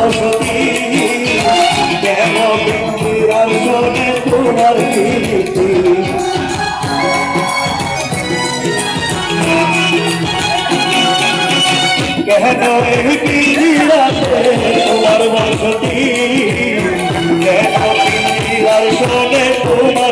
সরস্বতী কেন বিন্দিরার জনে তোমার কীর্তি কেন এই বিন্দিরাতে তোমার বসতি? কেন তোমার